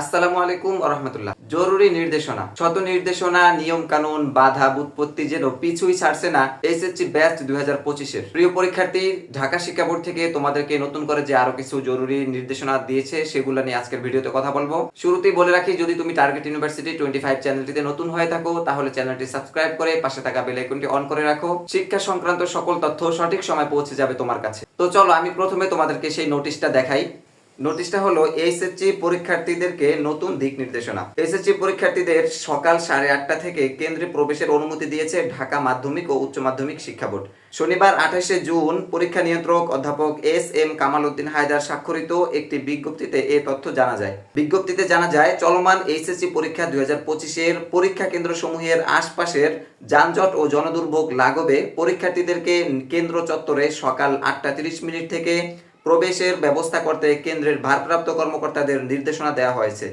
আসসালামু আলাইকুম রহমতুল্লাহ। জরুরি নির্দেশনা। শত নির্দেশনা, নিয়ম কানুন, বাধা, বুৎপত্তি যেন পিছুই ছাড়ছে না এসএসসি ব্যাচ দুই হাজার পঁচিশের। প্রিয় পরীক্ষার্থী, ঢাকা শিক্ষা বোর্ড থেকে তোমাদেরকে নতুন করে যে আরও কিছু জরুরি নির্দেশনা দিয়েছে, সেগুলো নিয়ে আজকের ভিডিওতে কথা বলব। শুরুতেই বলে রাখি, যদি তুমি টার্গেট ইউনিভার্সিটি টোয়েন্টি ফাইভ চ্যানেলটিতে নতুন হয়ে থাকো, তাহলে চ্যানেলটি সাবস্ক্রাইব করে পাশে থাকা বেল আইকনটি অন করে রাখো। শিক্ষা সংক্রান্ত সকল তথ্য সঠিক সময় পৌঁছে যাবে তোমার কাছে। তো চলো, আমি প্রথমে তোমাদেরকে সেই নোটিশটা দেখাই। নোটিশটা হলো এইচএসসি পরীক্ষার্থীদেরকে নতুন দিক নির্দেশনা। এইচএসসি পরীক্ষার্থীদের সকাল সাড়ে আটটা থেকে কেন্দ্রে প্রবেশের অনুমতি দিয়েছে ঢাকা মাধ্যমিক ও উচ্চ মাধ্যমিক শিক্ষা বোর্ড। শনিবার আঠাশে জুন পরীক্ষা নিয়ন্ত্রক অধ্যাপক এস এম কামাল উদ্দিন হায়দার স্বাক্ষরিত একটি বিজ্ঞপ্তিতে এ তথ্য জানা যায়। বিজ্ঞপ্তিতে জানা যায়, চলমান এইচএসসি পরীক্ষা দুই হাজার পঁচিশের পরীক্ষা কেন্দ্র সমূহের আশপাশের যানজট ও জনদুর্ভোগ লাঘবে পরীক্ষার্থীদেরকে কেন্দ্র চত্বরে সকাল আটটা তিরিশ মিনিট থেকে প্রবেশের ব্যবস্থা করতে কেন্দ্রের ভারপ্রাপ্ত কর্মকর্তাদের নির্দেশনা দেওয়া হয়েছে।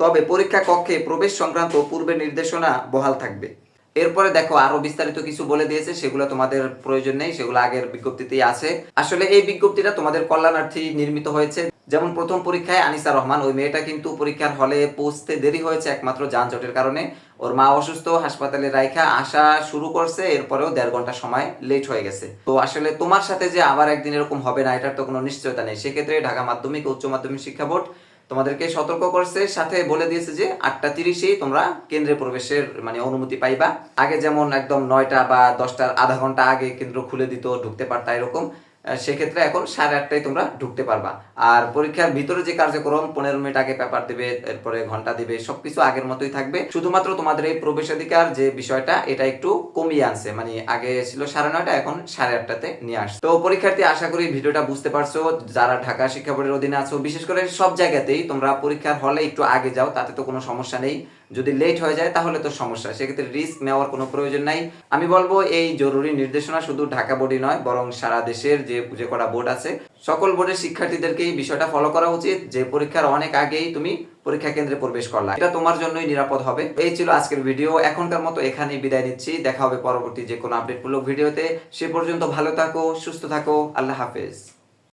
তবে পরীক্ষা কক্ষে প্রবেশ সংক্রান্ত পূর্বে নির্দেশনা বহাল থাকবে। এরপরে দেখো আরও বিস্তারিত কিছু বলে দিয়েছে, সেগুলো তোমাদের প্রয়োজন নেই, সেগুলো আগের বিজ্ঞপ্তিতেই আছে। আসলে এই বিজ্ঞপ্তিটা তোমাদের কল্যাণার্থী নির্মিত হয়েছে। যেমন প্রথম পরীক্ষায় আনিসা রহমান, ওই মেয়েটা কিন্তু পরীক্ষার হলে পৌঁছতে দেরি হয়েছে একমাত্র যানজটের কারণে। ওর মা অসুস্থ, হাসপাতালে রাইখা, আসা শুরু করছে, এরপরেও দেড় ঘণ্টা সময় লেট হয়ে গেছে। তো আসলে তোমার সাথে যে আবার একদিন এরকম হবে না, এটার তো কোনো নিশ্চয়তা নেই। সেক্ষেত্রে ঢাকা মাধ্যমিক, উচ্চ মাধ্যমিক শিক্ষা বোর্ড তোমাদেরকে সতর্ক করছে। সাথে বলে দিয়েছে যে আটটা তিরিশেই তোমরা কেন্দ্রে প্রবেশের মানে অনুমতি পাইবা। আগে যেমন একদম নয়টা বা দশটার আধা ঘণ্টা আগে কেন্দ্র খুলে দিত, ঢুকতে পারতা এরকম। সেক্ষেত্রে এখন সাড়ে আটটায় তোমরা ঢুকতে পারবা। আর পরীক্ষার ভিতরে যে কার্যক্রম, পনেরো মিনিট আগে পেপার দিবে, এরপরে ঘণ্টা দিবে, সবকিছু আগের মতোই থাকবে। শুধুমাত্র তোমাদের এই প্রবেশাধিকার যে বিষয়টা, এটা একটু কমিয়ে আনছে। মানে আগে ছিল সাড়ে নয়টা, এখন সাড়ে আটটাতে নিয়ে আসছে। তো পরীক্ষার্থী, আশা করি ভিডিওটা বুঝতে পারছ। যারা ঢাকা শিক্ষা বোর্ডের অধীনে আছো, বিশেষ করে সব জায়গাতেই তোমরা পরীক্ষার হলে একটু আগে যাও, তাতে তো কোনো সমস্যা নেই। যদি লেট হয়ে যায় তাহলে তো সমস্যা, সেক্ষেত্রে রিস্ক নেওয়ার কোনো প্রয়োজন নাই। আমি বলব এই জরুরি নির্দেশনা শুধু ঢাকা বোর্ডই নয়, বরং সারা দেশের যে যে কটা বোর্ড আছে, সকল বোর্ডের শিক্ষার্থীদেরকে এই বিষয়টা ফলো করা উচিত, যে পরীক্ষার অনেক আগেই তুমি পরীক্ষা কেন্দ্রে প্রবেশ করলা। এটা তোমার জন্যই নিরাপদ হবে। এই ছিল আজকের ভিডিও এখনকার মতো এখানেই বিদায় নিচ্ছি। দেখা হবে পরবর্তী যে কোনো আপডেটমূলক ভিডিওতে সে পর্যন্ত ভালো থাকো, সুস্থ থাকো, আল্লাহ হাফেজ।